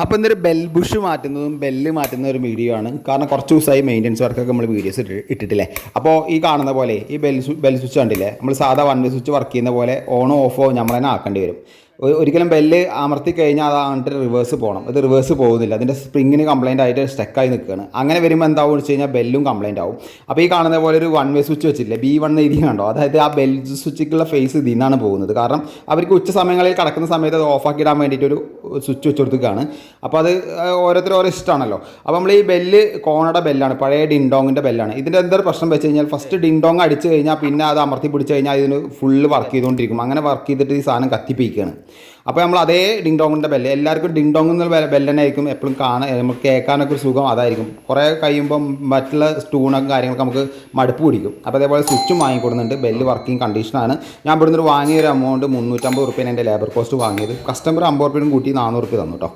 അപ്പോൾ ഇന്നൊരു bell Bush മാറ്റുന്നതും bell മാറ്റുന്ന ഒരു വീഡിയോ ആണ്. കാരണം കുറച്ച് ദിവസമായി മെയിന്റെനൻസ് വർക്കൊക്കെ നമ്മൾ വീഡിയോസ് ഇട്ട് ഇട്ടിട്ടില്ലേ? അപ്പോൾ ഈ കാണുന്ന പോലെ ഈ ബെൽ ബെൽ സ്വിച്ച് കണ്ടില്ലേ? നമ്മൾ സാധാ വൺ വേ സ്വിച്ച് വർക്ക് ചെയ്യുന്ന പോലെ ഓണോ ഓഫോ നമ്മൾ തന്നെ ആക്കേണ്ടി വരും. ഒരിക്കലും ബെല്ല് അമർത്തി കഴിഞ്ഞാൽ അത് അങ്ങോട്ട് റിവേഴ്സ് പോകണം ഇത് റിവേഴ്സ് പോകുന്നില്ല. അതിന്റെ സ്പ്രിങ്ങിന് കംപ്ലൈന്റ് ആയിട്ട് സ്റ്റക്കായി നിൽക്കുകയാണ് അങ്ങനെ വരുമ്പോൾ എന്താവും വെച്ച് കഴിഞ്ഞാൽ ബെല്ലും കംപ്ലൈന്റ് ആവും. അപ്പോൾ ഈ കാണുന്ന പോലെ ഒരു വൺ വേ സ്വിച്ച് വെച്ചില്ലേ ബി വൺ ഇതി കണ്ടോ? അതായത് ആ ബെൽ സ്വിച്ചിക്കുള്ള ഫേസ് ഇതിൽ നിന്നാണ് പോകുന്നത്. കാരണം അവർക്ക് ഉച്ച സമയങ്ങളിൽ കിടക്കുന്ന സമയത്ത് അത് ഓഫാക്കി ഇടാൻ വേണ്ടിയിട്ട് ഒരു സ്വിച്ച് വെച്ച് കൊടുക്കുകയാണ് അപ്പോൾ അത് ഓരോരുത്തരും ഓരോ ഇഷ്ടമാണല്ലോ. അപ്പോൾ നമ്മൾ ഈ ബെല്ല് കോണയുടെ ബെല്ലാണ് പഴയ ഡിൻഡോങ്ങിന്റെ ബെല്ലാണ് ഇതിന്റെ എന്തൊരു പ്രശ്നം വെച്ച് കഴിഞ്ഞാൽ ഫസ്റ്റ് ഡിൻഡോങ് അടിച്ച് കഴിഞ്ഞാൽ പിന്നെ അത് അമർത്തി പിടിച്ച് കഴിഞ്ഞാൽ ഇതിന് ഫുള്ള് വർക്ക് ചെയ്തുകൊണ്ടിരിക്കും അങ്ങനെ വർക്ക് ചെയ്തിട്ട് ഈ സാധനം കത്തിപ്പിക്കുകയാണ്. അപ്പോൾ നമ്മൾ അതേ ഡിങ് ഡോങ്ങിന്റെ ബെല്ല് എല്ലാവർക്കും ഡിങ് ഡോങ് എന്നുള്ള ബെല്ല് തന്നെ ആയിരിക്കും എപ്പോഴും കാണാൻ നമുക്ക് കേൾക്കാനൊക്കെ ഒരു സുഖം അതായിരിക്കും. കുറേ കഴിയുമ്പം മറ്റുള്ള സ്റ്റൂണൊക്കെ കാര്യങ്ങളൊക്കെ നമുക്ക് മടുപ്പ് പിടിക്കും. അപ്പോൾ അതേപോലെ സ്വിച്ചും വാങ്ങിക്കൊടുന്നുണ്ട്. ബെല്ല് വർക്കിംഗ് കണ്ടീഷനാണ് ഞാൻ ഇവിടുന്ന് ഒരു വാങ്ങിയ ഒരു എമൗണ്ട് മുന്നൂറ്റമ്പത് റുപ്യാണ് എന്റെ ലേബർ കോസ്റ്റ് വാങ്ങിയത്. കസ്റ്റമർ അമ്പത് റുപ്യയും കൂട്ടി നാനൂറ് റുപ്യ തന്നു കേട്ടോ